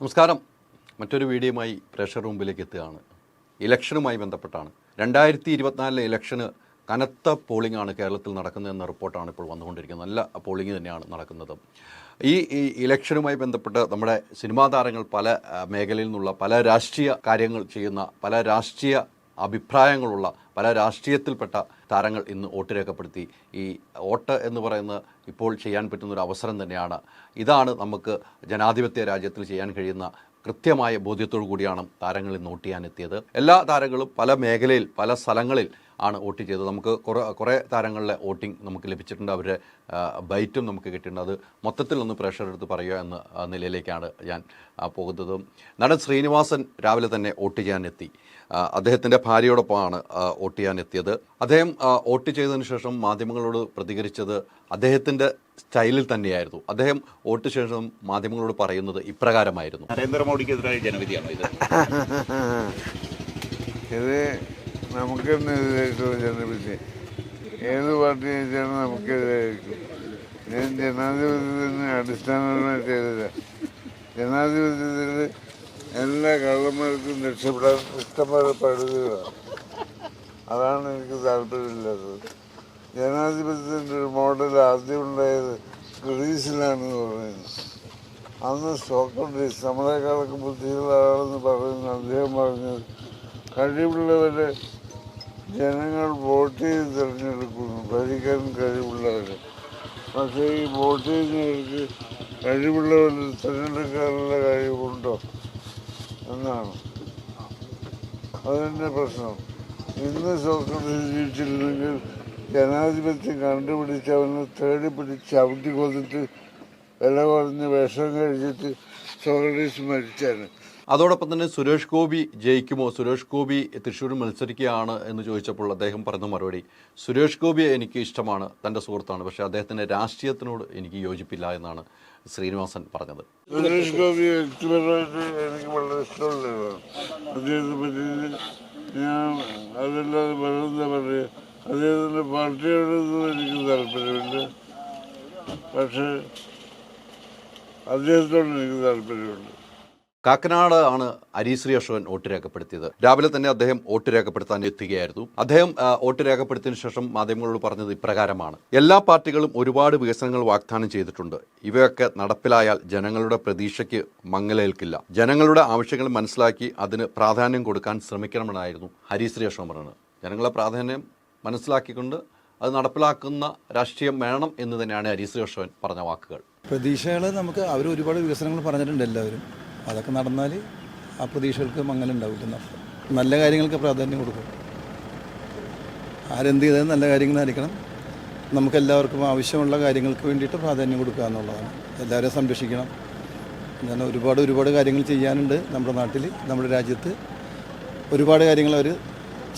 നമസ്കാരം. മറ്റൊരു വീഡിയോയുമായി പ്രഷർ റൂമിലേക്ക് എത്തുകയാണ്. ഇലക്ഷനുമായി ബന്ധപ്പെട്ടാണ്. രണ്ടായിരത്തി ഇരുപത്തിനാലിലെ ഇലക്ഷന് കനത്ത പോളിംഗ് ആണ് കേരളത്തിൽ നടക്കുന്നത് എന്ന റിപ്പോർട്ടാണ് ഇപ്പോൾ വന്നുകൊണ്ടിരിക്കുന്നത്. നല്ല പോളിംഗ് തന്നെയാണ് നടക്കുന്നത്. ഈ ഈ ഇലക്ഷനുമായി ബന്ധപ്പെട്ട് നമ്മുടെ സിനിമാ താരങ്ങൾ പല മേഖലയിൽ നിന്നുള്ള പല രാഷ്ട്രീയ കാര്യങ്ങൾ ചെയ്യുന്ന പല രാഷ്ട്രീയ അഭിപ്രായങ്ങളുള്ള പല രാഷ്ട്രീയത്തിൽപ്പെട്ട താരങ്ങൾ ഇന്ന് വോട്ട് രേഖപ്പെടുത്തി. ഈ വോട്ട് എന്ന് പറയുന്ന ഇപ്പോൾ ചെയ്യാൻ പറ്റുന്ന ഒരു അവസരം തന്നെയാണ്. ഇതാണ് നമുക്ക് ജനാധിപത്യ രാജ്യത്തിൽ ചെയ്യാൻ കഴിയുന്ന കൃത്യമായ ബോധ്യത്തോടു കൂടിയാണ് താരങ്ങൾ ഇന്ന് വോട്ട് ചെയ്യാനെത്തിയത് എല്ലാ താരങ്ങളും പല മേഖലയിൽ പല സ്ഥലങ്ങളിൽ ആണ് വോട്ട് ചെയ്തത്. നമുക്ക് കുറേ കുറേ താരങ്ങളിലെ വോട്ടിംഗ് നമുക്ക് ലഭിച്ചിട്ടുണ്ട്. അവരുടെ ബൈറ്റും നമുക്ക് കിട്ടിയിട്ടുണ്ട്. അത് മൊത്തത്തിൽ ഒന്ന് പ്രഷർ എടുത്ത് പറയുക എന്ന നിലയിലേക്കാണ് ഞാൻ പോകുന്നത്. നടൻ ശ്രീനിവാസൻ രാവിലെ തന്നെ വോട്ട് ചെയ്യാനെത്തി. അദ്ദേഹത്തിന്റെ ഭാര്യയോടൊപ്പമാണ് വോട്ട് ചെയ്യാനെത്തിയത്. അദ്ദേഹം വോട്ട് ചെയ്തതിന് ശേഷം മാധ്യമങ്ങളോട് പ്രതികരിച്ചത് അദ്ദേഹത്തിന്റെ സ്റ്റൈലിൽ തന്നെയായിരുന്നു. അദ്ദേഹം വോട്ട് ശേഷം മാധ്യമങ്ങളോട് പറയുന്നത് ഇപ്രകാരമായിരുന്നു. നരേന്ദ്രമോദിക്കെതിരായ ജനവിധിയാണോ ഇത്? ഇത് നമുക്ക് തന്നെ എതിരായിട്ടുള്ള ജനവിധി ഏത് പാർട്ടി ജയിച്ചാലും നമുക്കെതിരായിരിക്കും ഞാൻ ജനാധിപത്യത്തിന് അടിസ്ഥാനപരമായിട്ട് എതിരാ ജനാധിപത്യത്തിൽ എല്ലാ കള്ളന്മാർക്കും രക്ഷപ്പെടാൻ ഇഷ്ടംപോലെ പഴുതുകളാണ് അതാണ് എനിക്ക് താല്പര്യമില്ലാത്തത്. ജനാധിപത്യത്തിന്റെ ഒരു മോഡൽ ആദ്യം ഉണ്ടായത് ഗ്രീസിലാണെന്ന് പറയുന്നത് അന്ന് സോക്രട്ടീസ് നമ്മളെക്കാളൊക്കെ ബുദ്ധിയുള്ള ആളെന്ന് പറയുന്ന അദ്ദേഹം പറഞ്ഞത് കഴിവുള്ളവരെ ജനങ്ങൾ വോട്ട് ചെയ്ത് തിരഞ്ഞെടുക്കുന്നു. ഭരിക്കാൻ കഴിവുള്ളവരെ പക്ഷേ ഈ വോട്ട് ചെയ്യുന്നവർക്ക് കഴിവുള്ളവർ തിരഞ്ഞെടുക്കാനുള്ള കഴിവുണ്ടോ? എന്നാണ്. അതിന്റെ പ്രശ്നം. ഇന്ന് സോക്രട്ടീസ് ജീവിച്ചിരുന്നെങ്കിൽ ജനാധിപത്യം കണ്ടുപിടിച്ച് തേടി പിടിച്ച് ചവിട്ടി കൊന്നിട്ട് വില കുറഞ്ഞ് വിഷം കഴിച്ചിട്ട് സോക്രട്ടീസ് മരിച്ചാണ് അതോടൊപ്പം തന്നെ സുരേഷ് ഗോപി ജയിക്കുമോ? സുരേഷ് ഗോപി തൃശ്ശൂരിൽ മത്സരിക്കുകയാണ് എന്ന് ചോദിച്ചപ്പോൾ അദ്ദേഹം പറഞ്ഞ മറുപടി സുരേഷ് ഗോപിയെ എനിക്ക് ഇഷ്ടമാണ് തന്റെ സുഹൃത്താണ് പക്ഷേ അദ്ദേഹത്തിന്റെ രാഷ്ട്രീയത്തിനോട് എനിക്ക് യോജിപ്പില്ല എന്നാണ് ശ്രീനിവാസൻ പറഞ്ഞത്. സുരേഷ് ഗോപി വ്യക്തിപരമായിട്ട് എനിക്ക് വളരെ ഇഷ്ടമുള്ള ഞാൻ പാർട്ടിയോടൊന്നും എനിക്ക് പക്ഷേ അദ്ദേഹത്തോട് എനിക്ക് താല്പര്യമുണ്ട്. കാക്കനാട് ആണ് അരീശ്രീ അശോകൻ വോട്ട് രേഖപ്പെടുത്തിയത്. രാവിലെ തന്നെ അദ്ദേഹം വോട്ട് രേഖപ്പെടുത്താൻ എത്തുകയായിരുന്നു. അദ്ദേഹം വോട്ട് രേഖപ്പെടുത്തിയതിനു ശേഷം മാധ്യമങ്ങളോട് പറഞ്ഞത് ഇപ്രകാരമാണ്. എല്ലാ പാർട്ടികളും ഒരുപാട് വികസനങ്ങൾ വാഗ്ദാനം ചെയ്തിട്ടുണ്ട്. ഇവയൊക്കെ നടപ്പിലായാൽ ജനങ്ങളുടെ പ്രതീക്ഷയ്ക്ക് മങ്ങലേൽക്കില്ല. ജനങ്ങളുടെ ആവശ്യങ്ങൾ മനസ്സിലാക്കി അതിന് പ്രാധാന്യം കൊടുക്കാൻ ശ്രമിക്കണമെന്നായിരുന്നു ഹരിശ്രീ അശോകൻ പറഞ്ഞത്. ജനങ്ങളെ പ്രാധാന്യം മനസ്സിലാക്കിക്കൊണ്ട് അത് നടപ്പിലാക്കുന്ന രാഷ്ട്രീയം വേണം എന്ന് തന്നെയാണ് ഹരിശ്രീ അശോകൻ പറഞ്ഞ വാക്കുകൾ. പ്രതീക്ഷകൾ നമുക്ക് അവർ ഒരുപാട് വികസനങ്ങൾ പറഞ്ഞിട്ടുണ്ട് എല്ലാവരും. അതൊക്കെ നടന്നാൽ ആ പ്രതീക്ഷകൾക്ക് മങ്ങലുണ്ടാവില്ല നല്ല കാര്യങ്ങൾക്ക് പ്രാധാന്യം കൊടുക്കും. ആരെന്ത് ചെയ്താലും നല്ല കാര്യങ്ങളായിരിക്കണം നമുക്ക് എല്ലാവർക്കും ആവശ്യമുള്ള കാര്യങ്ങൾക്ക് വേണ്ടിയിട്ട് പ്രാധാന്യം കൊടുക്കുക എന്നുള്ളതാണ്. എല്ലാവരെയും സംരക്ഷിക്കണം. ഞാൻ ഒരുപാട് ഒരുപാട് കാര്യങ്ങൾ ചെയ്യാനുണ്ട് നമ്മുടെ നാട്ടിൽ നമ്മുടെ രാജ്യത്ത്. ഒരുപാട് കാര്യങ്ങൾ അവർ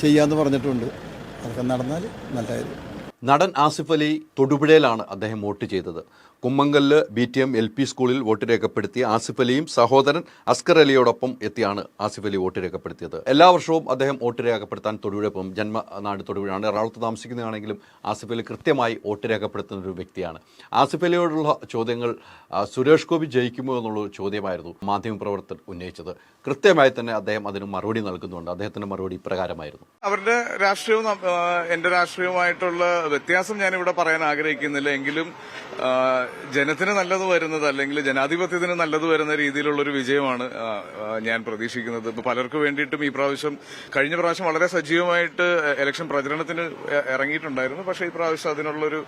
ചെയ്യാമെന്ന് പറഞ്ഞിട്ടുണ്ട്. അതൊക്കെ നടന്നാൽ നല്ലതായിരുന്നു നടൻ ആസിഫ് അലി തൊടുപുഴയിലാണ് അദ്ദേഹം വോട്ട് ചെയ്തത്. Kummankallu B T M L P സ്കൂളിൽ വോട്ട് രേഖപ്പെടുത്തിയ ആസിഫ് അലിയും സഹോദരൻ അസ്കർ അലിയോടൊപ്പം എത്തിയാണ് ആസിഫ് അലി വോട്ട് രേഖപ്പെടുത്തിയത്. എല്ലാ വർഷവും അദ്ദേഹം വോട്ട് രേഖപ്പെടുത്താൻ തൊടുപുഴ പോകും ജന്മനാട് തൊടുപുഴയാണ്. എറണാകുളത്ത് താമസിക്കുന്നതാണെങ്കിലും ആസിഫ് അലി കൃത്യമായി വോട്ട് രേഖപ്പെടുത്തുന്ന ഒരു വ്യക്തിയാണ്. ആസിഫ് അലിയോടുള്ള ചോദ്യങ്ങൾ സുരേഷ് ഗോപി ജയിക്കുമോ എന്നുള്ള ചോദ്യമായിരുന്നു മാധ്യമപ്രവർത്തകർ ഉന്നയിച്ചത്. കൃത്യമായി തന്നെ അദ്ദേഹം അതിന് മറുപടി നൽകുന്നുണ്ട്. അദ്ദേഹത്തിന്റെ മറുപടി ഇപ്രകാരമായിരുന്നു. അവരുടെ രാഷ്ട്രീയവും എന്റെ രാഷ്ട്രീയവുമായിട്ടുള്ള വ്യത്യാസം ഞാനിവിടെ പറയാൻ ആഗ്രഹിക്കുന്നില്ല. എങ്കിലും ജനത്തിന് നല്ലത് വരുന്നത് അല്ലെങ്കിൽ ജനാധിപത്യത്തിന് നല്ലത് വരുന്ന രീതിയിലുള്ള ഒരു വിജയമാണ് ഞാൻ പ്രതീക്ഷിക്കുന്നത്. ഇപ്പൊ പലർക്കും വേണ്ടിയിട്ടും ഈ പ്രാവശ്യം കഴിഞ്ഞ പ്രാവശ്യം വളരെ സജീവമായിട്ട് ഇലക്ഷൻ പ്രചരണത്തിന് ഇറങ്ങിയിട്ടുണ്ടായിരുന്നു. പക്ഷേ ഈ പ്രാവശ്യം അതിനുള്ളൊരു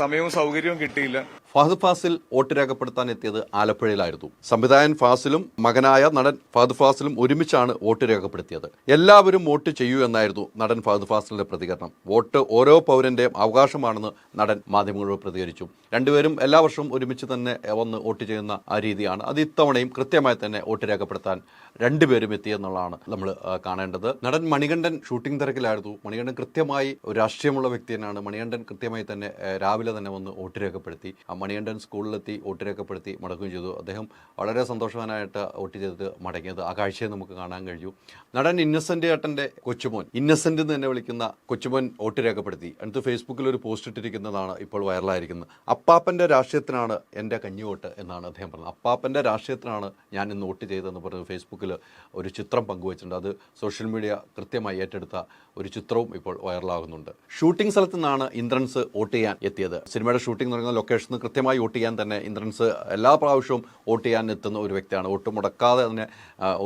സമയവും സൗകര്യവും കിട്ടിയില്ല. ഫഹദ് ഫാസിൽ വോട്ട് രേഖപ്പെടുത്താൻ എത്തിയത് ആലപ്പുഴയിലായിരുന്നു. സംവിധായകൻ ഫാസിലും മകനായ നടൻ ഫഹദ് ഫാസിലും ഒരുമിച്ചാണ് വോട്ട് രേഖപ്പെടുത്തിയത്. എല്ലാവരും വോട്ട് ചെയ്യൂ എന്നായിരുന്നു നടൻ ഫഹദ് ഫാസിലിന്റെ പ്രതികരണം. വോട്ട് ഓരോ പൗരന്റെയും അവകാശമാണെന്ന് നടൻ മാധ്യമങ്ങളോട് പ്രതികരിച്ചു. രണ്ടുപേരും എല്ലാ വർഷവും ഒരുമിച്ച് തന്നെ വന്ന് വോട്ട് ചെയ്യുന്ന ആ രീതിയാണ്. അത് ഇത്തവണയും കൃത്യമായി തന്നെ വോട്ട് രേഖപ്പെടുത്താൻ രണ്ടുപേരും എത്തിയെന്നുള്ളതാണ് നമ്മൾ കാണേണ്ടത്. നടൻ മണികണ്ഠൻ ഷൂട്ടിംഗ് തിരക്കിലായിരുന്നു. മണികണ്ഠൻ കൃത്യമായി ഒരു രാഷ്ട്രീയമുള്ള വ്യക്തി തന്നെയാണ്. മണികണ്ഠൻ കൃത്യമായി തന്നെ രാവിലെ തന്നെ വന്ന് വോട്ട് രേഖപ്പെടുത്തി. മണികണ്ഠൻ സ്കൂളിലെത്തി വോട്ട് രേഖപ്പെടുത്തി മടക്കുകയും ചെയ്തു. അദ്ദേഹം വളരെ സന്തോഷവാനായിട്ട് വോട്ട് ചെയ്ത് മടങ്ങിയത്. ആ കാഴ്ചയെ നമുക്ക് കാണാൻ കഴിഞ്ഞു. നടൻ ഇന്നസെന്റ് ഏട്ടന്റെ കൊച്ചുമോൻ ഇന്നസെന്റ് എന്ന് തന്നെ വിളിക്കുന്ന കൊച്ചുമോൻ വോട്ട് രേഖപ്പെടുത്തി. അടുത്ത് ഫേസ്ബുക്കിൽ ഒരു പോസ്റ്റ് ഇട്ടിരിക്കുന്നതാണ് ഇപ്പോൾ വൈറലായിരിക്കുന്നത്. അപ്പാപ്പന്റെ രാഷ്ട്രീയത്തിനാണ് എന്റെ കഞ്ഞിവോട്ട് എന്നാണ് അദ്ദേഹം പറഞ്ഞത്. അപ്പാപ്പന്റെ രാഷ്ട്രീയത്തിനാണ് ഞാൻ ഇന്ന് വോട്ട് ചെയ്തതെന്ന് പറഞ്ഞ് ഫേസ്ബുക്കിൽ ഒരു ചിത്രം പങ്കുവച്ചിട്ടുണ്ട്. അത് സോഷ്യൽ മീഡിയ കൃത്യമായി ഏറ്റെടുത്ത ഒരു ചിത്രവും ഇപ്പോൾ വൈറലാകുന്നുണ്ട്. ഷൂട്ടിംഗ് സ്ഥലത്ത് നിന്നാണ് ഇന്ദ്രൻസ് വോട്ട് ചെയ്യാൻ എത്തിയത്. സിനിമയുടെ ഷൂട്ടിംഗ് തുടങ്ങുന്ന ലൊക്കേഷനിൽ കൃത്യമായി വോട്ട് ചെയ്യാൻ തന്നെ ഇന്ദ്രൻസ് എല്ലാ പ്രാവശ്യവും വോട്ട് ചെയ്യാൻ എത്തുന്ന ഒരു വ്യക്തിയാണ്. വോട്ട് മുടക്കാതെ തന്നെ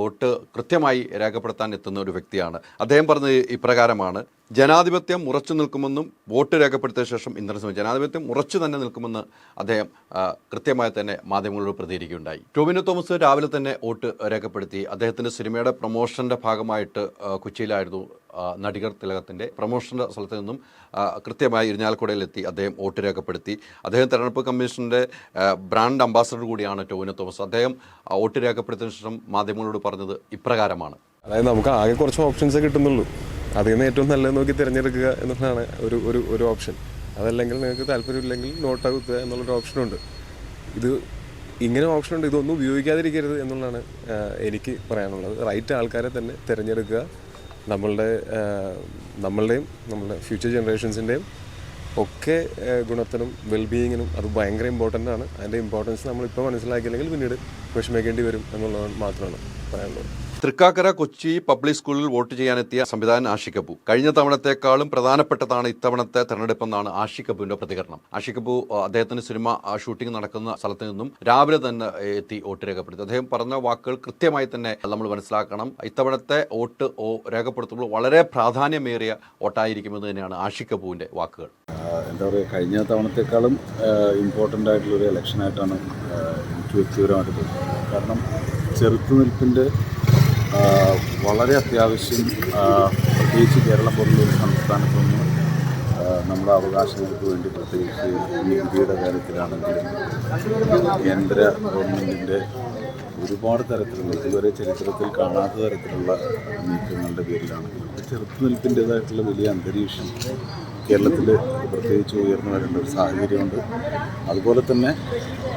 വോട്ട് കൃത്യമായി രേഖപ്പെടുത്താൻ എത്തുന്ന ഒരു വ്യക്തിയാണ്. അദ്ദേഹം പറഞ്ഞത് ഇപ്രകാരമാണ്. ജനാധിപത്യം ഉറച്ചു നിൽക്കുമെന്നും വോട്ട് രേഖപ്പെടുത്തിയ ശേഷം ഇന്ദ്രൻസ് ജനാധിപത്യം ഉറച്ചു തന്നെ നിൽക്കുമെന്ന് അദ്ദേഹം കൃത്യമായി തന്നെ മാധ്യമങ്ങളോട് പ്രതികരിക്കുകയുണ്ടായി. ടോവിനോ തോമസ് രാവിലെ തന്നെ വോട്ട് രേഖപ്പെടുത്തി. അദ്ദേഹത്തിന്റെ സിനിമയുടെ പ്രൊമോഷന്റെ ഭാഗമായിട്ട് കൊച്ചിയിലായിരുന്നു നടികർ തിലകത്തിന്റെ പ്രൊമോഷന്റെ സ്ഥലത്ത് നിന്നും കൃത്യമായി ഇരിഞ്ഞാലക്കുടയിലെത്തി അദ്ദേഹം വോട്ട് രേഖപ്പെടുത്തി. അദ്ദേഹം തെരഞ്ഞെടുപ്പ് കമ്മീഷന്റെ ബ്രാൻഡ് അംബാസഡർ കൂടിയാണ് ടോവിനോ തോമസ്. അദ്ദേഹം വോട്ട് രേഖപ്പെടുത്തിയ ശേഷം മാധ്യമങ്ങളോട് പറഞ്ഞത് ഇപ്രകാരമാണ്. അതായത് നമുക്ക് ആകെ കുറച്ച് ഓപ്ഷൻസേ കിട്ടുന്നുള്ളൂ. അതിൽ നിന്ന് ഏറ്റവും നല്ലത് നോക്കി തിരഞ്ഞെടുക്കുക എന്നുള്ളതാണ് ഒരു ഒരു ഒരു ഓപ്ഷൻ. അതല്ലെങ്കിൽ നിങ്ങൾക്ക് താല്പര്യമില്ലെങ്കിൽ നോട്ട് ആകുത്തുക എന്നുള്ളൊരു ഓപ്ഷനുണ്ട്. ഇത് ഇങ്ങനെ ഓപ്ഷനുണ്ട് ഇതൊന്നും ഉപയോഗിക്കാതിരിക്കരുത് എന്നുള്ളതാണ് എനിക്ക് പറയാനുള്ളത്. റൈറ്റ് ആൾക്കാരെ തന്നെ തിരഞ്ഞെടുക്കുക. നമ്മളുടെ നമ്മളുടെയും നമ്മളുടെ ഫ്യൂച്ചർ ജനറേഷൻസിന്റെയും ഒക്കെ ഗുണത്തിനും വെൽബീയിങ്ങിനും അത് ഭയങ്കര ഇമ്പോർട്ടന്റ് ആണ്. അതിന്റെ ഇമ്പോർട്ടൻസ് നമ്മളിപ്പോൾ മനസ്സിലാക്കിയില്ലെങ്കിൽ പിന്നീട് വിഷമിക്കേണ്ടി വരും എന്നുള്ളത് മാത്രമാണ് പറയാനുള്ളത്. തൃക്കാക്കര കൊച്ചി പബ്ലിക് സ്കൂളിൽ വോട്ട് ചെയ്യാനെത്തിയ സംവിധായകൻ ആഷി കപൂർ. കഴിഞ്ഞ തവണത്തെക്കാളും പ്രധാനപ്പെട്ടതാണ് ഇത്തവണത്തെ തെരഞ്ഞെടുപ്പെന്നാണ് ആഷി കപൂറിന്റെ പ്രതികരണം. ആഷി കപൂർ അദ്ദേഹത്തിന്റെ സിനിമ ഷൂട്ടിംഗ് നടക്കുന്ന സ്ഥലത്ത് നിന്നും രാവിലെ തന്നെ എത്തി വോട്ട് രേഖപ്പെടുത്തി. അദ്ദേഹം പറഞ്ഞ വാക്കുകൾ കൃത്യമായി തന്നെ നമ്മൾ മനസ്സിലാക്കണം. ഇത്തവണത്തെ വോട്ട് രേഖപ്പെടുത്തുമ്പോൾ വളരെ പ്രാധാന്യമേറിയ വോട്ടായിരിക്കുമെന്ന് തന്നെയാണ് ആഷി കപൂറിന്റെ വാക്കുകൾ. എന്താ പറയുക കഴിഞ്ഞ തവണത്തെക്കാളും ഇമ്പോർട്ടന്റ് ആയിട്ടുള്ളൊരു ഇലക്ഷനായിട്ടാണ് ആഹ് എനിക്ക് വ്യക്തിപരമായിട്ട് തോന്നുന്നത്. കാരണം ചെറുത്തുനിൽപ്പിന്റെ വളരെ അത്യാവശ്യം പ്രത്യേകിച്ച് കേരളം പോലുള്ള സംസ്ഥാനത്തൊന്നും നമ്മുടെ അവകാശങ്ങൾക്ക് വേണ്ടി പ്രത്യേകിച്ച് നികുതിയുടെ കാര്യത്തിലാണെങ്കിലും കേന്ദ്ര ഗവൺമെന്റിന്റെ ഒരുപാട് തരത്തിലുള്ള ഇതുവരെ ചരിത്രത്തിൽ കാണാത്ത തരത്തിലുള്ള നീക്കങ്ങളുടെ പേരിലാണെങ്കിലും ചെറുത്തുനിൽപ്പിന്റേതായിട്ടുള്ള വലിയ അന്തരീക്ഷം കേരളത്തിൽ പ്രത്യേകിച്ച് ഉയർന്നു വരേണ്ട ഒരു സാഹചര്യമുണ്ട്. അതുപോലെ തന്നെ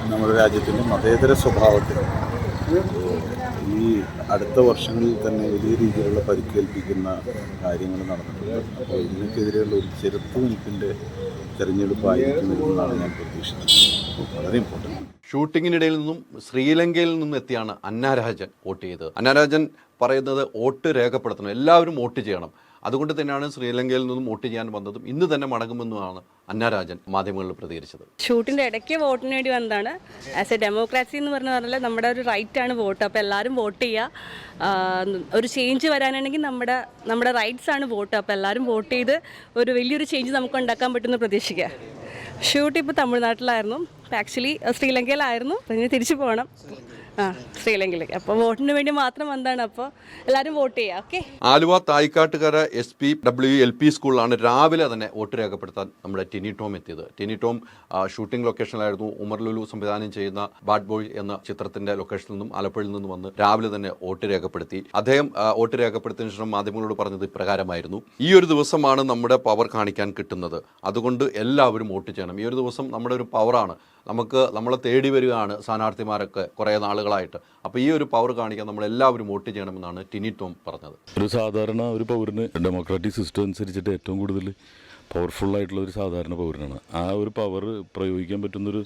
നമ്മുടെ രാജ്യത്തിന്റെ മതേതര സ്വഭാവത്തിൽ ഈ അടുത്ത വർഷങ്ങളിൽ തന്നെ വലിയ രീതിയിലുള്ള പരിക്കേൽപ്പിക്കുന്ന കാര്യങ്ങൾ നടന്നിട്ടുണ്ട്. അപ്പോൾ ഇതിനൊക്കെതിരെയുള്ള ഒരു ചെറുത്തുനിൽപ്പിന്റെ തിരഞ്ഞെടുപ്പായിരിക്കും എന്നാണ് ഞാൻ പ്രതീക്ഷിക്കുന്നത്. വളരെ ഇമ്പോർട്ടന്റ് ഷൂട്ടിങ്ങിനിടയിൽ നിന്നും ശ്രീലങ്കയിൽ നിന്നും എത്തിയാണ് അന്നാരാജൻ വോട്ട് ചെയ്തത്. അന്നാരാജൻ പറയുന്നത് വോട്ട് രേഖപ്പെടുത്തണം. എല്ലാവരും വോട്ട് ചെയ്യണം. അതുകൊണ്ട് തന്നെയാണ് ശ്രീലങ്കയിൽ നിന്നും വോട്ട് ചെയ്യാൻ വന്നതും ഇന്ന് തന്നെ മടങ്ങുമെന്നുമാണ് അന്നാരാജൻ മാധ്യമങ്ങളിൽ പ്രതികരിച്ചത്. ഷൂട്ടിന്റെ ഇടയ്ക്ക് വോട്ടിന് വേണ്ടി വന്നതാണ്. ആസ് എ ഡെമോക്രാസി എന്ന് പറഞ്ഞ പറഞ്ഞാൽ നമ്മുടെ ഒരു റൈറ്റ് ആണ് വോട്ട്. അപ്പോൾ എല്ലാവരും വോട്ട് ചെയ്യുക ഒരു ചേഞ്ച് വരാനാണെങ്കിൽ നമ്മുടെ നമ്മുടെ റൈറ്റ്സ് ആണ് വോട്ട്. അപ്പോൾ എല്ലാവരും വോട്ട് ചെയ്ത് ഒരു വലിയൊരു ചേഞ്ച് നമുക്ക് ഉണ്ടാക്കാൻ പറ്റുമെന്ന് പ്രതീക്ഷിക്കുക ഷൂട്ട് ഇപ്പോൾ തമിഴ്നാട്ടിലായിരുന്നു. ആക്ച്വലി ശ്രീലങ്കയിലായിരുന്നു. പിന്നെ തിരിച്ചു പോകണം. ആ അപ്പോൾ വോട്ടിന് വേണ്ടി മാത്രം വന്നതാണ്. അപ്പോൾ എല്ലാവരും വോട്ട് ചെയ്യുക okay? Aluva Thaikkattukara S P W L P സ്കൂളിലാണ് രാവിലെ തന്നെ വോട്ട് രേഖപ്പെടുത്താൻ നമ്മുടെ ടിനി ടോം എത്തിയത്. ടിനി ടോം ഷൂട്ടിംഗ് ലൊക്കേഷനിലായിരുന്നു ഉമർ ലുലു സംവിധാനം ചെയ്യുന്ന ബാഡ് ബോയ് എന്ന ചിത്രത്തിന്റെ ലൊക്കേഷനിൽ നിന്നും ആലപ്പുഴയിൽ നിന്നും വന്ന് രാവിലെ തന്നെ വോട്ട് രേഖപ്പെടുത്തി. അദ്ദേഹം വോട്ട് രേഖപ്പെടുത്തിയതിനു ശേഷം മാധ്യമങ്ങളോട് പറഞ്ഞത് ഇപ്രകാരമായിരുന്നു. ഈ ഒരു ദിവസമാണ് നമ്മുടെ പവർ കാണിക്കാൻ കിട്ടുന്നത്. അതുകൊണ്ട് എല്ലാവരും വോട്ട് ചെയ്യണം. ഈ ഒരു ദിവസം നമ്മുടെ ഒരു പവറാണ്. നമുക്ക് നമ്മളെ തേടി വരികയാണ് സ്ഥാനാർത്ഥിമാരൊക്കെ കുറേ നാളുകളായിട്ട് അപ്പോൾ ഈ ഒരു പവർ കാണിക്കാൻ നമ്മൾ എല്ലാവരും വോട്ട് ചെയ്യണമെന്നാണ് ടിനി ടോം പറഞ്ഞത്. ഒരു സാധാരണ ഒരു പൗരന് ഡെമോക്രാറ്റിക് സിസ്റ്റം അനുസരിച്ചിട്ട് ഏറ്റവും കൂടുതൽ പവർഫുൾ ആയിട്ടുള്ള ഒരു സാധാരണ പൗരനാണ്. ആ ഒരു പവർ പ്രയോഗിക്കാൻ പറ്റുന്നൊരു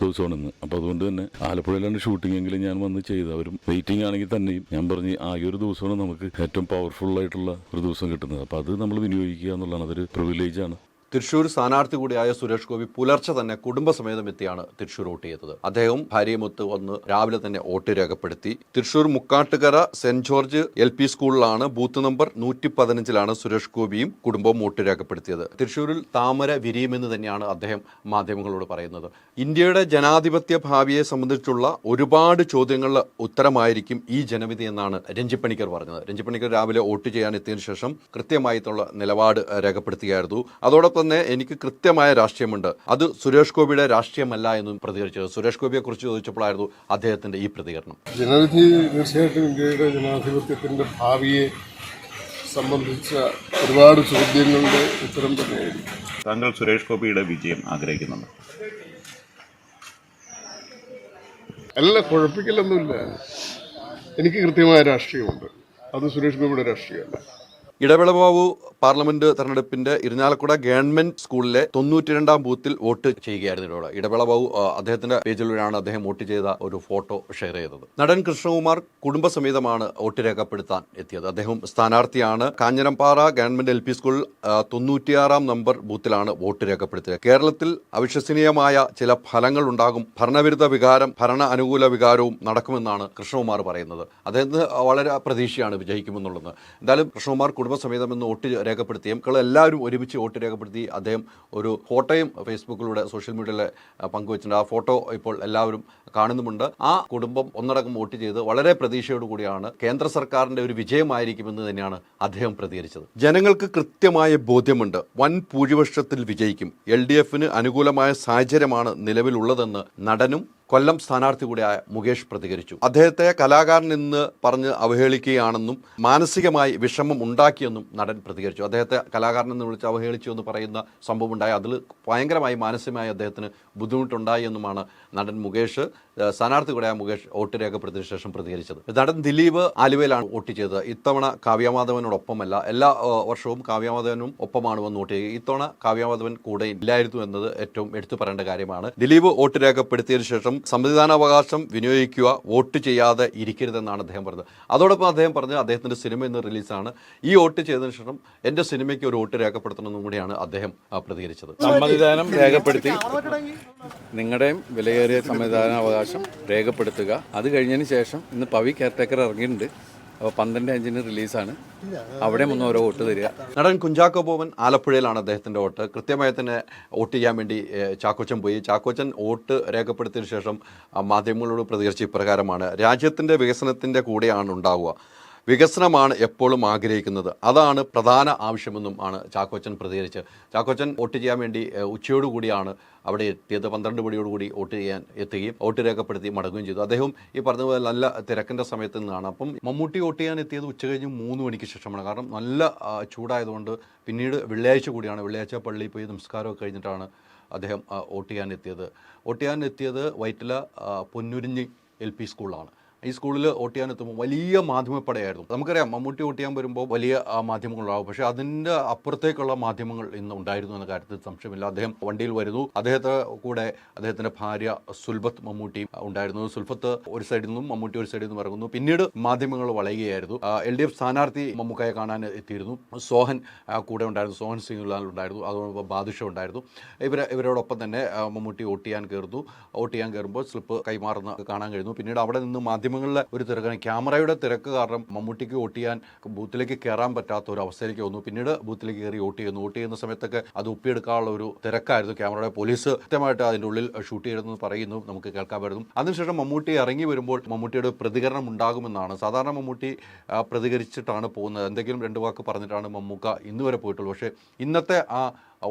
ദിവസമാണ് ഇന്ന് അപ്പോൾ അതുകൊണ്ട് തന്നെ ആലപ്പുഴയിലാണ് ഷൂട്ടിംഗ് എങ്കിലും ഞാൻ വന്ന് ചെയ്ത് അവരും വെയിറ്റിംഗ് ആണെങ്കിൽ തന്നെയും ഞാൻ പറഞ്ഞ് ആ ഈ ഒരു ദിവസമാണ് നമുക്ക് ഏറ്റവും പവർഫുൾ ആയിട്ടുള്ള ഒരു ദിവസം കിട്ടുന്നത്. അപ്പോൾ അത് നമ്മൾ വിനിയോഗിക്കുക എന്നുള്ളതാണ് അതൊരു പ്രിവിലേജ് ആണ്. തൃശൂർ സ്ഥാനാർത്ഥി കൂടിയായ സുരേഷ് ഗോപി പുലർച്ചെ തന്നെ കുടുംബസമേതം എത്തിയാണ് തൃശൂർ വോട്ട് ചെയ്തത്. അദ്ദേഹം ഭാര്യയുമൊത്ത് വന്ന് രാവിലെ തന്നെ വോട്ട് രേഖപ്പെടുത്തി. Thrissur Mukkattukara saint George L P സ്കൂളിലാണ് ബൂത്ത് നമ്പർ നൂറ്റി പതിനഞ്ചിലാണ് സുരേഷ് ഗോപിയും കുടുംബവും വോട്ട് രേഖപ്പെടുത്തിയത്. തൃശൂരിൽ താമര വിരിയുമെന്ന് തന്നെയാണ് അദ്ദേഹം മാധ്യമങ്ങളോട് പറയുന്നത്. ഇന്ത്യയുടെ ജനാധിപത്യ ഭാവിയെ സംബന്ധിച്ചുള്ള ഒരുപാട് ചോദ്യങ്ങളുടെ ഉത്തരമായിരിക്കും ഈ ജനവിധി എന്നാണ് രഞ്ജിപ്പണിക്കർ പറഞ്ഞത്. രഞ്ജിപ്പണിക്കർ രാവിലെ വോട്ട് ചെയ്യാൻ എത്തിയതിനു ശേഷം കൃത്യമായിട്ടുള്ള നിലപാട് രേഖപ്പെടുത്തുകയായിരുന്നു. അതോടൊപ്പം തന്നെ എനിക്ക് കൃത്യമായ രാഷ്ട്രീയമുണ്ട്. അത് സുരേഷ് ഗോപിയുടെ രാഷ്ട്രീയമല്ല എന്നും പ്രതികരിച്ചത്. സുരേഷ് ഗോപിയെ കുറിച്ച് ചോദിച്ചപ്പോഴായിരുന്നു അദ്ദേഹത്തിന്റെ ഈ പ്രതികരണം. ജനവിധി തീർച്ചയായിട്ടും ഇന്ത്യയുടെ ജനാധിപത്യത്തിന്റെ ഭാവിയെ സംബന്ധിച്ച ഒരുപാട് ചോദ്യങ്ങളുടെ ഉത്തരം തന്നെയായിരിക്കും. താങ്കൾ സുരേഷ് ഗോപിയുടെ വിജയം ആഗ്രഹിക്കുന്നുണ്ട്? അല്ല കുഴപ്പിക്കലൊന്നുമില്ല എനിക്ക് കൃത്യമായ രാഷ്ട്രീയമുണ്ട്. അത് സുരേഷ് ഗോപിയുടെ രാഷ്ട്രീയമല്ല. ഇടവേള ബാബു പാർലമെന്റ് തെരഞ്ഞെടുപ്പിന്റെ ഇരിഞ്ഞാലക്കുട ഗവൺമെന്റ് സ്കൂളിലെ തൊണ്ണൂറ്റിരണ്ടാം ബൂത്തിൽ വോട്ട് ചെയ്യുകയായിരുന്നു ഇടവേള. ഇടവേള ബാബു ആ, അദ്ദേഹത്തിന്റെ പേജിലൂടെയാണ് അദ്ദേഹം വോട്ട് ചെയ്ത ഒരു ഫോട്ടോ ഷെയർ ചെയ്തത്. നടൻ കൃഷ്ണകുമാർ കുടുംബസമേതമാണ് വോട്ട് രേഖപ്പെടുത്താൻ എത്തിയത്. അദ്ദേഹം സ്ഥാനാർത്ഥിയാണ്. Kanjirampara government L P school തൊണ്ണൂറ്റിയാറാം number ബൂത്തിലാണ് വോട്ട് രേഖപ്പെടുത്തിയത്. കേരളത്തിൽ അവിശ്വസനീയമായ ചില ഫലങ്ങൾ ഉണ്ടാകും. ഭരണവിരുദ്ധ വികാരം ഭരണ അനുകൂല വികാരവും നടക്കുമെന്നാണ് കൃഷ്ണകുമാർ പറയുന്നത്. അദ്ദേഹത്തിന് വളരെ പ്രതീക്ഷയാണ് വിജയിക്കുമെന്നുള്ളത്. എന്തായാലും കൃഷ്ണകുമാർ കുടുംബസമേതം എന്ന് വോട്ട് രേഖപ്പെടുത്തിയും എല്ലാവരും ഒരുമിച്ച് വോട്ട് രേഖപ്പെടുത്തി അദ്ദേഹം ഒരു ഫോട്ടോയും ഫേസ്ബുക്കിലൂടെ സോഷ്യൽ മീഡിയയിൽ പങ്കുവച്ചിട്ടുണ്ട്. ആ ഫോട്ടോ ഇപ്പോൾ എല്ലാവരും കാണുന്നുമുണ്ട്. ആ കുടുംബം ഒന്നടങ്കം വോട്ട് ചെയ്ത് വളരെ പ്രതീക്ഷയോട് കൂടിയാണ് കേന്ദ്ര സർക്കാരിന്റെ ഒരു വിജയമായിരിക്കുമെന്ന് തന്നെയാണ് അദ്ദേഹം പ്രതികരിച്ചത്. ജനങ്ങൾക്ക് കൃത്യമായ ബോധ്യമുണ്ട്. വൻ ഭൂരിപക്ഷത്തിൽ വിജയിക്കും. എൽ ഡി എഫിന് അനുകൂലമായ സാഹചര്യമാണ് നിലവിലുള്ളതെന്ന് നടനും കൊല്ലം സ്ഥാനാർത്ഥി കൂടിയായ മുകേഷ് പ്രതികരിച്ചു. അദ്ദേഹത്തെ കലാകാരൻ എന്ന് പറഞ്ഞ് അവഹേളിക്കുകയാണെന്നും മാനസികമായി വിഷമം ഉണ്ടാക്കിയെന്നും നടൻ പ്രതികരിച്ചു. അദ്ദേഹത്തെ കലാകാരൻ എന്ന് വിളിച്ച് അവഹേളിച്ചു എന്ന് പറയുന്ന സംഭവം ഉണ്ടായി അതിൽ ഭയങ്കരമായി മാനസികമായി അദ്ദേഹത്തിന് ബുദ്ധിമുട്ടുണ്ടായി എന്നുമാണ് നടൻ മുകേഷ് സ്ഥാനാർത്ഥി കൂടെയാണ് മുകേഷ് വോട്ട് രേഖപ്പെടുത്തിയ ശേഷം പ്രതികരിച്ചത്. നടൻ ദിലീപ് ആലുവയിലാണ് വോട്ട് ചെയ്തത്. ഇത്തവണ കാവ്യമാധവനോടൊപ്പമല്ല എല്ലാ വർഷവും കാവ്യമാധവനും ഒപ്പമാണ് വന്ന് വോട്ട് ചെയ്യുക ഇത്തവണ കാവ്യമാധവൻ കൂടെ ഇല്ലായിരുന്നു എന്നത് ഏറ്റവും എടുത്തു പറയേണ്ട കാര്യമാണ്. ദിലീപ് വോട്ട് രേഖപ്പെടുത്തിയതിനു ശേഷം സമ്മതിദാനാവകാശം വിനിയോഗിക്കുക വോട്ട് ചെയ്യാതെ ഇരിക്കരുതെന്നാണ് അദ്ദേഹം പറഞ്ഞത്. അതോടൊപ്പം അദ്ദേഹം പറഞ്ഞത് അദ്ദേഹത്തിന്റെ സിനിമ ഇന്ന് റിലീസാണ്. ഈ വോട്ട് ചെയ്തതിനു ശേഷം എന്റെ സിനിമയ്ക്ക് ഒരു വോട്ട് രേഖപ്പെടുത്തണമെന്നും കൂടിയാണ് അദ്ദേഹം പ്രതികരിച്ചത്. സമ്മതിദാനം രേഖപ്പെടുത്തി. നിങ്ങളുടെയും വിലയേറിയ സമ്മതിദാനാവകാശം രേഖപ്പെടുത്തുക. അത് കഴിഞ്ഞതിന് ശേഷം ഇന്ന് പവി കെയർടേക്കർ ഇറങ്ങിയിട്ടുണ്ട്. അപ്പോൾ പന്ത്രണ്ട് അഞ്ചിന് റിലീസാണ്. അവിടെ ഒന്ന് ഓരോ വോട്ട് തരിക. നടൻ കുഞ്ചാക്കോ ബോബൻ ആലപ്പുഴയിലാണ് അദ്ദേഹത്തിന്റെ വോട്ട്. കൃത്യമായി തന്നെ വോട്ട് ചെയ്യാൻ വേണ്ടി ചാക്കോച്ചൻ പോയി. ചാക്കോച്ചൻ വോട്ട് രേഖപ്പെടുത്തിയതിനു ശേഷം മാധ്യമങ്ങളോട് പ്രതികരിച്ച ഇപ്രകാരമാണ്. രാജ്യത്തിന്റെ വികസനത്തിന്റെ കൂടെയാണ് ഉണ്ടാവുക. വികസനമാണ് എപ്പോഴും ആഗ്രഹിക്കുന്നത്. അതാണ് പ്രധാന ആവശ്യമെന്നും ആണ് ചാക്കോച്ചൻ പ്രതികരിച്ച് ചാക്കോച്ചൻ വോട്ട് ചെയ്യാൻ വേണ്ടി ഉച്ചയോടുകൂടിയാണ് അവിടെ എത്തിയത്. പന്ത്രണ്ട് മണിയോടുകൂടി വോട്ട് ചെയ്യാൻ എത്തുകയും വോട്ട് രേഖപ്പെടുത്തി മടങ്ങുകയും ചെയ്തു. അദ്ദേഹം ഈ പറഞ്ഞതുപോലെ നല്ല തിരക്കിന്റെ സമയത്ത് നിന്നാണ്. അപ്പം മമ്മൂട്ടി വോട്ട് ചെയ്യാൻ എത്തിയത് ഉച്ച കഴിഞ്ഞ് മൂന്ന് മണിക്ക് ശേഷമാണ്. കാരണം നല്ല ചൂടായതുകൊണ്ട് പിന്നീട് വെള്ളിയാഴ്ച കൂടിയാണ്. വെള്ളിയാഴ്ച പള്ളിയിൽ പോയി നമസ്കാരമൊക്കെ കഴിഞ്ഞിട്ടാണ് അദ്ദേഹം വോട്ട് ചെയ്യാൻ എത്തിയത്. വോട്ട് ചെയ്യാൻ എത്തിയത് വൈറ്റില പൊന്നുരിഞ്ഞി എൽ പി സ്കൂളിലാണ്. ഈ സ്കൂളിൽ വോട്ട് ചെയ്യാൻ എത്തുമ്പോൾ വലിയ മാധ്യമപ്പടയായിരുന്നു. നമുക്കറിയാം മമ്മൂട്ടി വോട്ട് ചെയ്യാൻ വരുമ്പോൾ വലിയ മാധ്യമങ്ങളുണ്ടാവും. പക്ഷേ അതിന്റെ അപ്പുറത്തേക്കുള്ള മാധ്യമങ്ങൾ ഇന്ന് ഉണ്ടായിരുന്നു എന്ന കാര്യത്തിൽ സംശയമില്ല. അദ്ദേഹം വണ്ടിയിൽ വരുന്നു. അദ്ദേഹത്തെ കൂടെ അദ്ദേഹത്തിന്റെ ഭാര്യ സുൽഫത്ത് മമ്മൂട്ടി ഉണ്ടായിരുന്നു. സുൽഫത്ത് ഒരു സൈഡിൽ നിന്നും മമ്മൂട്ടി ഒരു സൈഡിൽ നിന്നും ഇറങ്ങുന്നു. പിന്നീട് മാധ്യമങ്ങൾ വളയുകയായിരുന്നു. എൽ ഡി എഫ് സ്ഥാനാർത്ഥി മമ്മൂക്കയെ കാണാൻ എത്തിയിരുന്നു. സോഹൻ കൂടെ ഉണ്ടായിരുന്നു. സോഹൻ സിംഗ് ഉണ്ടായിരുന്നു. അതോടൊപ്പം ബാദുഷ ഉണ്ടായിരുന്നു. ഇവർ ഇവരോടൊപ്പം തന്നെ മമ്മൂട്ടി വോട്ട് ചെയ്യാൻ കയറുന്നു. വോട്ട് ചെയ്യാൻ കയറുമ്പോൾ സ്ലിപ്പ് കൈമാറുന്ന കാണാൻ കഴിയുന്നു പിന്നീട് അവിടെ നിന്ന് മാധ്യമങ്ങളിലെ ഒരു തിരക്കാണ്. ക്യാമറയുടെ തിരക്ക് കാരണം മമ്മൂട്ടിക്ക് വോട്ട് ചെയ്യാൻ ബൂത്തിലേക്ക് കയറാൻ പറ്റാത്ത ഒരു അവസ്ഥയിലേക്ക് വന്നു. പിന്നീട് ബൂത്തിലേക്ക് കയറി വോട്ട് ചെയ്യുന്നു. വോട്ട് ചെയ്യുന്ന സമയത്തൊക്കെ അത് ഒപ്പിയെടുക്കാനുള്ള ഒരു തിരക്കായിരുന്നു ക്യാമറയുടെ പോലീസ്. കൃത്യമായിട്ട് അതിന്റെ ഉള്ളിൽ ഷൂട്ട് ചെയ്തെന്ന് പറയുന്നു. നമുക്ക് കേൾക്കാൻ അതിനുശേഷം മമ്മൂട്ടി ഇറങ്ങി വരുമ്പോൾ മമ്മൂട്ടിയുടെ പ്രതികരണം ഉണ്ടാകുമെന്നാണ്. സാധാരണ മമ്മൂട്ടി പ്രതികരിച്ചിട്ടാണ് പോകുന്നത്. എന്തെങ്കിലും രണ്ട് വാക്ക് പറഞ്ഞിട്ടാണ് മമ്മൂക്ക ഇന്നുവരെ പോയിട്ടുള്ളൂ. പക്ഷേ ഇന്നത്തെ ആ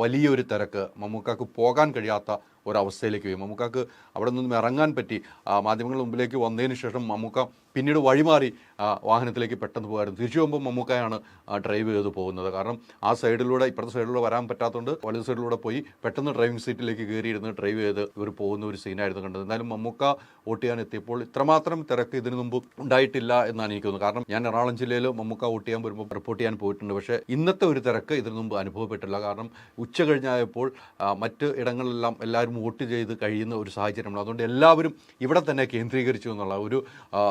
വലിയൊരു തിരക്ക് മമ്മൂക്കാക്ക് പോകാൻ കഴിയാത്ത ഒരവസ്ഥയിലേക്ക് പോയി മമ്മൂക്കാക്ക് അവിടെ നിന്നും ഇറങ്ങാൻ പറ്റി. മാധ്യമങ്ങളുടെ മുമ്പിലേക്ക് വന്നതിന് ശേഷം മമ്മൂക്ക പിന്നീട് വഴിമാറി വാഹനത്തിലേക്ക് പെട്ടെന്ന് പോകാറ് തിരിച്ചു പോകുമ്പോൾ മമ്മൂക്കയാണ് ഡ്രൈവ് ചെയ്ത് പോകുന്നത്. കാരണം ആ സൈഡിലൂടെ ഇപ്പുറത്തെ സൈഡിലൂടെ വരാൻ പറ്റാത്തതുകൊണ്ട് വലിയ സൈഡിലൂടെ പോയി പെട്ടെന്ന് ഡ്രൈവിംഗ് സീറ്റിലേക്ക് കയറിയിരുന്ന് ഡ്രൈവ് ചെയ്ത് ഇവർ പോകുന്ന ഒരു സീനായിരുന്നു കണ്ടത്. എന്നാലും മമ്മൂക്ക വോട്ട് ചെയ്യാൻ എത്തിയപ്പോൾ ഇത്രമാത്രം തിരക്ക് ഇതിനു മുമ്പ് ഉണ്ടായിട്ടില്ല എന്നാണ് എനിക്ക് തോന്നുന്നത്. കാരണം ഞാൻ എറണാകുളം ജില്ലയിൽ മമ്മൂക്ക വോട്ട് ചെയ്യാൻ വരുമ്പോൾ റിപ്പോർട്ട് ചെയ്യാൻ പോയിട്ടുണ്ട്. പക്ഷേ ഇന്നത്തെ ഒരു തിരക്ക് ഇതിനു മുമ്പ് അനുഭവപ്പെട്ടില്ല. കാരണം ഉച്ച കഴിഞ്ഞായപ്പോൾ മറ്റ് ഇടങ്ങളിലെല്ലാം എല്ലാവരും വോട്ട് ചെയ്ത് കഴിയുന്ന ഒരു സാഹചര്യമാണ് അതുകൊണ്ട് എല്ലാവരും ഇവിടെ തന്നെ കേന്ദ്രീകരിച്ചു എന്നുള്ള ഒരു ആ,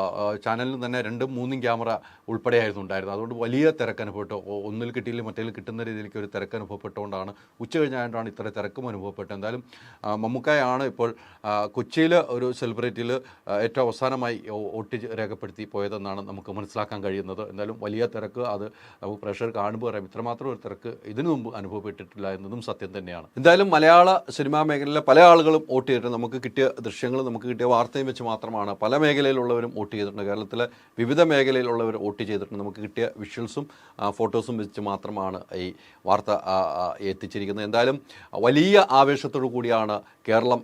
തന്നെ രണ്ടും മൂന്നും ക്യാമറ ഉൾപ്പെടെയായിരുന്നു ഉണ്ടായിരുന്നത്. അതുകൊണ്ട് വലിയ തിരക്ക് അനുഭവപ്പെട്ടു ഒന്നിൽ കിട്ടിയില്ല മറ്റേതിൽ കിട്ടുന്ന രീതിയിലേക്ക് ഒരു തിരക്ക് അനുഭവപ്പെട്ടുകൊണ്ടാണ് ഉച്ച കഴിഞ്ഞായിട്ടാണ് ഇത്ര തിരക്കും അനുഭവപ്പെട്ടത്. എന്തായാലും മമ്മൂക്കായാണ് ഇപ്പോൾ കൊച്ചിയിൽ ഒരു സെലിബ്രിറ്റിയിൽ ഏറ്റവും അവസാനമായി വോട്ട് രേഖപ്പെടുത്തി പോയതെന്നാണ് നമുക്ക് മനസ്സിലാക്കാൻ കഴിയുന്നത്. എന്തായാലും വലിയ തിരക്ക് അത് നമുക്ക് പ്രഷർ കാണുമ്പോൾ അറിയാം. ഇത്രമാത്രം ഒരു തിരക്ക് ഇതിനു മുമ്പ് അനുഭവപ്പെട്ടിട്ടില്ല എന്നതും സത്യം തന്നെയാണ്. എന്തായാലും മലയാള സിനിമാ മേഖലയിലെ പല ആളുകളും വോട്ട് ചെയ്തിട്ടുണ്ട്. നമുക്ക് കിട്ടിയ ദൃശ്യങ്ങൾ നമുക്ക് കിട്ടിയ വാർത്തയും വെച്ച് മാത്രമാണ് പല മേഖലയിലുള്ളവരും വോട്ട് ചെയ്തിട്ടുണ്ട്. കേരളത്തിലെ വിവിധ മേഖലയിലുള്ളവർ വോട്ട് ചെയ്തിട്ടുണ്ട്. നമുക്ക് കിട്ടിയ വിഷ്വൽസും ഫോട്ടോസും വെച്ച് മാത്രമാണ് ഈ വാർത്ത എത്തിച്ചിരിക്കുന്നത്. എന്തായാലും വലിയ ആവേശത്തോടു കൂടിയാണ് കേരളം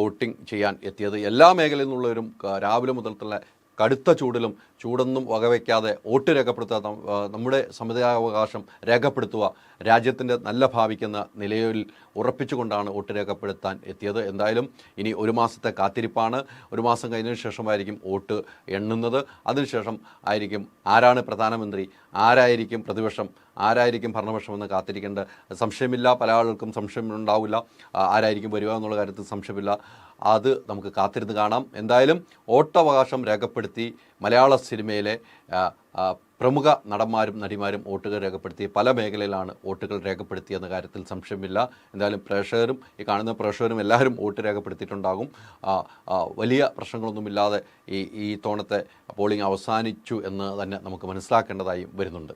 വോട്ടിംഗ് ചെയ്യാൻ എത്തിയത്. എല്ലാ മേഖലയിൽ നിന്നുള്ളവരും രാവിലെ മുതൽ തന്നെ കടുത്ത ചൂടിലും ചൂടൊന്നും വകവയ്ക്കാതെ വോട്ട് രേഖപ്പെടുത്താത്ത നമ്മുടെ സമുദായാവകാശം രേഖപ്പെടുത്തുക രാജ്യത്തിന്റെ നല്ല ഭാവിക്കുന്ന നിലയിൽ ഉറപ്പിച്ചുകൊണ്ടാണ് വോട്ട് രേഖപ്പെടുത്താൻ എത്തിയത്. എന്തായാലും ഇനി ഒരു മാസത്തെ കാത്തിരിപ്പാണ്. ഒരു മാസം കഴിഞ്ഞതിന് ശേഷമായിരിക്കും വോട്ട് എണ്ണുന്നത്. അതിനുശേഷം ആയിരിക്കും ആരാണ് പ്രധാനമന്ത്രി ആരായിരിക്കും പ്രതിപക്ഷം ആരായിരിക്കും ഭരണപക്ഷമെന്ന് കാത്തിരിക്കേണ്ട സംശയമില്ല. പല ആളുകൾക്കും സംശയം ഉണ്ടാവില്ല ആരായിരിക്കും വരിക എന്നുള്ള കാര്യത്തിൽ സംശയമില്ല. അത് നമുക്ക് കാത്തിരുന്ന് കാണാം. എന്തായാലും ഓട്ടവകാശം രേഖപ്പെടുത്തി മലയാള സിനിമയിലെ പ്രമുഖ നടന്മാരും നടിമാരും വോട്ടുകൾ രേഖപ്പെടുത്തി പല മേഖലയിലാണ് വോട്ടുകൾ രേഖപ്പെടുത്തി എന്ന കാര്യത്തിൽ സംശയമില്ല. എന്തായാലും പ്രേക്ഷകരും ഈ കാണുന്ന പ്രേക്ഷകരും എല്ലാവരും വോട്ട് രേഖപ്പെടുത്തിയിട്ടുണ്ടാകും. വലിയ പ്രശ്നങ്ങളൊന്നുമില്ലാതെ ഈ ഈ തോണത്തെ പോളിംഗ് അവസാനിച്ചു എന്ന് തന്നെ നമുക്ക് മനസ്സിലാക്കേണ്ടതായും വരുന്നുണ്ട്.